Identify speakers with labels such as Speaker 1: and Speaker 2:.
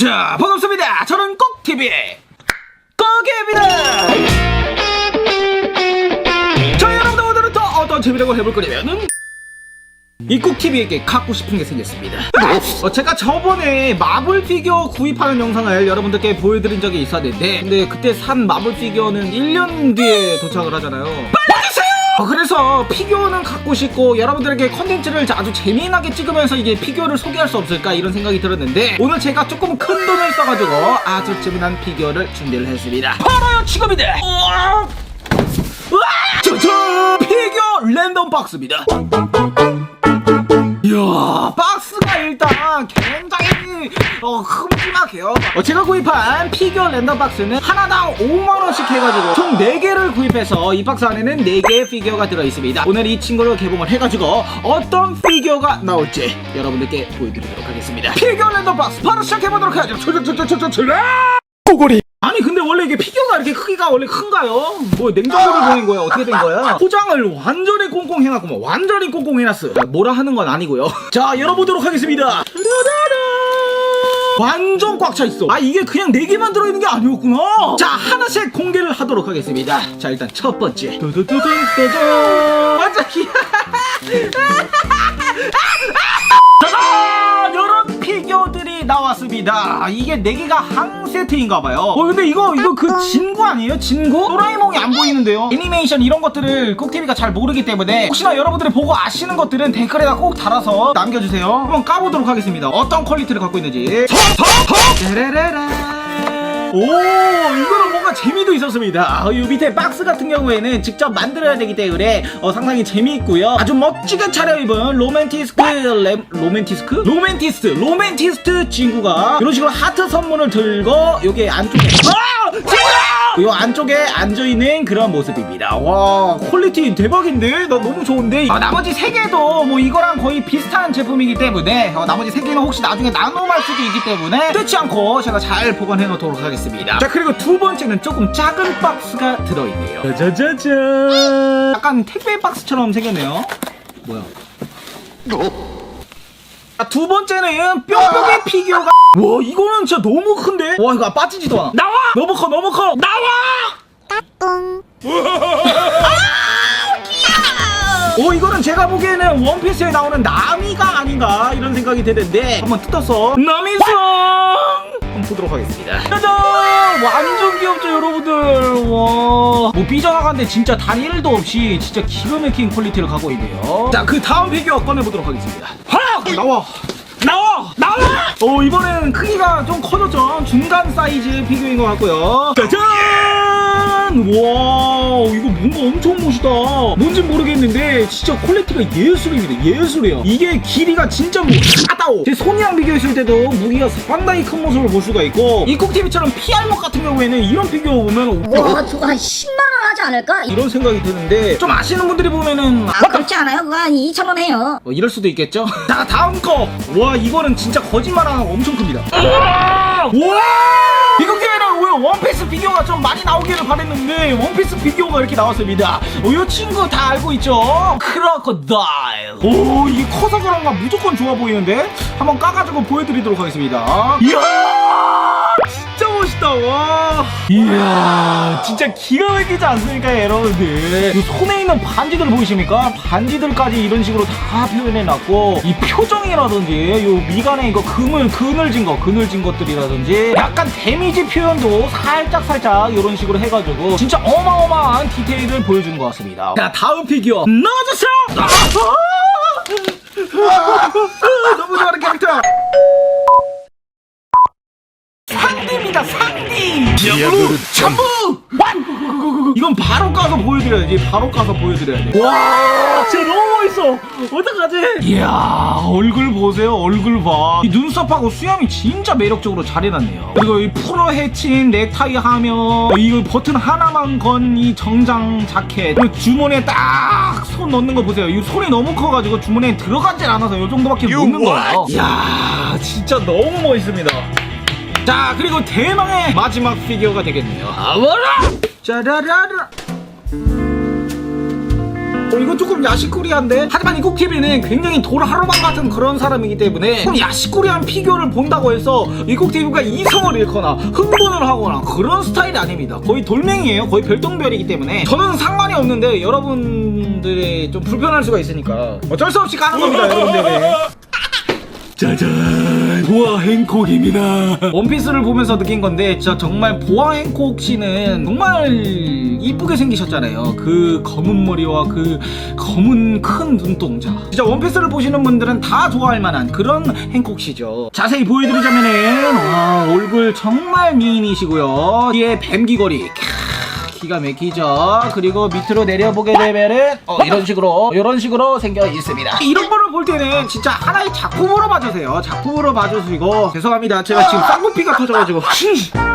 Speaker 1: 자, 반갑습니다. 저는 꼭TV 꼭입니다. 자, 여러분들 오늘은 또 어떤 재미라고 해볼 거냐면은 이 꼭TV에게 갖고 싶은 게 생겼습니다. 어, 제가 저번에 마블 피규어 구입하는 영상을 여러분들께 보여드린 적이 있었는데 근데 그때 산 마블 피규어는 1년 뒤에 도착을 하잖아요. 빨리! 어, 그래서 피규어는 갖고 싶고 여러분들에게 컨텐츠를 아주 재미나게 찍으면서 이게 피규어를 소개할 수 없을까 이런 생각이 들었는데 오늘 제가 조금 큰 돈을 써가지고 아주 재미난 피규어를 준비를 했습니다. 바로요 지금이다. 우와! 피규어 랜덤 박스입니다. 이야 박스가 일단 굉장히 어, 큼지막해요. 어, 제가 구입한 피규어 랜덤 박스는 하나당 5만원씩 해가지고 총 4개를 구입해서 이 박스 안에는 4개의 피규어가 들어있습니다. 오늘 이 친구를 개봉을 해가지고 어떤 피규어가 나올지 여러분들께 보여드리도록 하겠습니다. 피규어 랜덤 박스 바로 시작해보도록 하죠. 출발 꼬골이 아니 근데 원래 이게 피규어가 이렇게 크기가 원래 큰가요? 뭐 냉장고를 보낸 거야? 어떻게 된 거야? 포장을 완전히 꽁꽁 해놨고 뭐 완전히 꽁꽁 해놨어 자, 뭐라 하는 건 아니고요. 자 열어보도록 하겠습니다 완전 꽉 차 있어. 아 이게 그냥 4개만 들어있는 게 아니었구나. 자 하나씩 공개를 하도록 하겠습니다. 자 일단 첫 번째. 두두두두두두 완전 귀 나왔습니다. 이게 4개가 한 세트인가봐요. 어, 근데 이거, 이거 그 진구 아니에요? 진구? 도라에몽이 안 보이는데요? 애니메이션 이런 것들을 꾹TV가 잘 모르기 때문에 혹시나 여러분들이 보고 아시는 것들은 댓글에다 꼭 달아서 남겨주세요. 한번 까보도록 하겠습니다. 어떤 퀄리티를 갖고 있는지. 짜라라라. 오 이거는 뭔가 재미도 있었습니다 어, 이 밑에 박스 같은 경우에는 직접 만들어야 되기 때문에 어, 상당히 재미있고요 아주 멋지게 차려입은 로맨티스크 램, 로맨티스크? 로맨티스트 로맨티스트 친구가 이런 식으로 하트 선물을 들고 여기 안쪽에 아! 요 안쪽에 앉아있는 그런 모습입니다. 와 퀄리티 대박인데? 나 너무 좋은데? 아, 나머지 세 개도 뭐 이거랑 거의 비슷한 제품이기 때문에 어, 나머지 세 개는 혹시 나중에 나눠갈 수도 있기 때문에 뜯지 않고 제가 잘 보관해 놓도록 하겠습니다. 자 그리고 두 번째는 조금 작은 박스가 들어있네요. 짜자자잔 약간 택배 박스처럼 생겼네요. 뭐야? 자, 두 번째는 뿅뿅의 피규어가 와 이거는 진짜 너무 큰데? 와 이거 빠지지도 않아. 나와! 너무 커 너무 커. 나와! 오 이거는 제가 보기에는 원피스에 나오는 나미가 아닌가 이런 생각이 드는데 한번 뜯어서 나미성! 한번 보도록 하겠습니다. 짜잔! 완전 귀엽죠 여러분들? 와뭐 삐져나갔는데 진짜 단 1도 없이 진짜 기가 막힌 퀄리티를 갖고 있네요. 자 그 다음 피규어 꺼내보도록 하겠습니다. 하나 나와 나와! 나와! 어 이번에는 크기가 좀 커졌죠 중간 사이즈 피규어인 것 같고요 짜잔! 와 이거 뭔가 엄청 멋있다 뭔진 모르겠는데 진짜 퀄리티가 예술입니다 예술이에요 이게 길이가 진짜 뭐 아따오 제 손이랑 비교했을 때도 무기가 상당히 큰 모습을 볼 수가 있고 이콕TV처럼 피알목 같은 경우에는 이런 피규어 보면
Speaker 2: 와한 10만원 하지 않을까?
Speaker 1: 이런 생각이 드는데 좀 아시는 분들이 보면은
Speaker 2: 아 그렇지 않아요? 그거 한 2천원 해요
Speaker 1: 뭐 이럴 수도 있겠죠? 자 다음 거! 와 이거는 진짜 거짓말 안 하고 엄청 큽니다 우와! 우와! 이거 게임에는 왜 원피스 피규어가 좀 많이 나오기를 바랬는데 원피스 피규어가 이렇게 나왔습니다 어, 이 친구 다 알고 있죠? 크로커다일 오 이게 커서 그런가 무조건 좋아 보이는데? 한번 까가지고 보여드리도록 하겠습니다 이야 진짜 멋있다 와 이야 진짜 기가 막히지 않습니까 여러분들? 이 손에 있는 반지들 보이십니까? 반지들까지 이런 식으로 다 표현해놨고 이 표정이라든지 요 미간에 이거 그물 그늘진 거 그늘진 것들이라든지 약간 데미지 표현도 살짝 살짝 이런 식으로 해가지고 진짜 어마어마한 디테일을 보여주는 것 같습니다. 자 다음 피규어. 넣어주세요! 아! 바로 까서 보여드려야지. 바로 까서 보여드려야 돼 와 진짜 너무 멋있어. 어떡하지? 이야 얼굴 보세요. 얼굴 봐 이 눈썹하고 수염이 진짜 매력적으로 잘 해놨네요. 그리고 이 프로 해친 넥타이 하며 이 버튼 하나만 건 이 정장 자켓. 그리고 주머니에 딱 손 넣는 거 보세요. 이 손이 너무 커가지고 주머니에 들어가질 않아서 이 정도밖에 못 넣는 거예요. 이야 진짜 너무 멋있습니다. 자 그리고 대망의 마지막 피규어가 되겠네요. 아와라? 짜라라라 어, 이거 조금 야식꾸리한데? 하지만 이 꾹TV는 굉장히 돌하루방 같은 그런 사람이기 때문에 좀 야식꾸리한 피규어를 본다고 해서 이 꾹TV가 이성을 잃거나 흥분을 하거나 그런 스타일이 아닙니다. 거의 돌멩이에요. 거의 별똥별이기 때문에. 저는 상관이 없는데 여러분들이 좀 불편할 수가 있으니까 어쩔 수 없이 가는 겁니다 여러분들
Speaker 3: 짜잔 보아 행콕입니다.
Speaker 1: 원피스를 보면서 느낀 건데 진짜 정말 보아 행콕 씨는 정말 이쁘게 생기셨잖아요. 그 검은 머리와 그 검은 큰 눈동자. 진짜 원피스를 보시는 분들은 다 좋아할 만한 그런 행콕 씨죠. 자세히 보여드리자면은 와, 얼굴 정말 미인이시고요. 뒤에 뱀귀걸이 캬, 기가 막히죠. 그리고 밑으로 내려보게 되면은 어, 이런 식으로 이런 식으로 생겨 있습니다. 이런 거를 볼 때는 진짜 하나의 작품으로 봐주세요. 작품으로 봐주시고 죄송합니다. 제가 지금 쌍꺼피가 터져가지고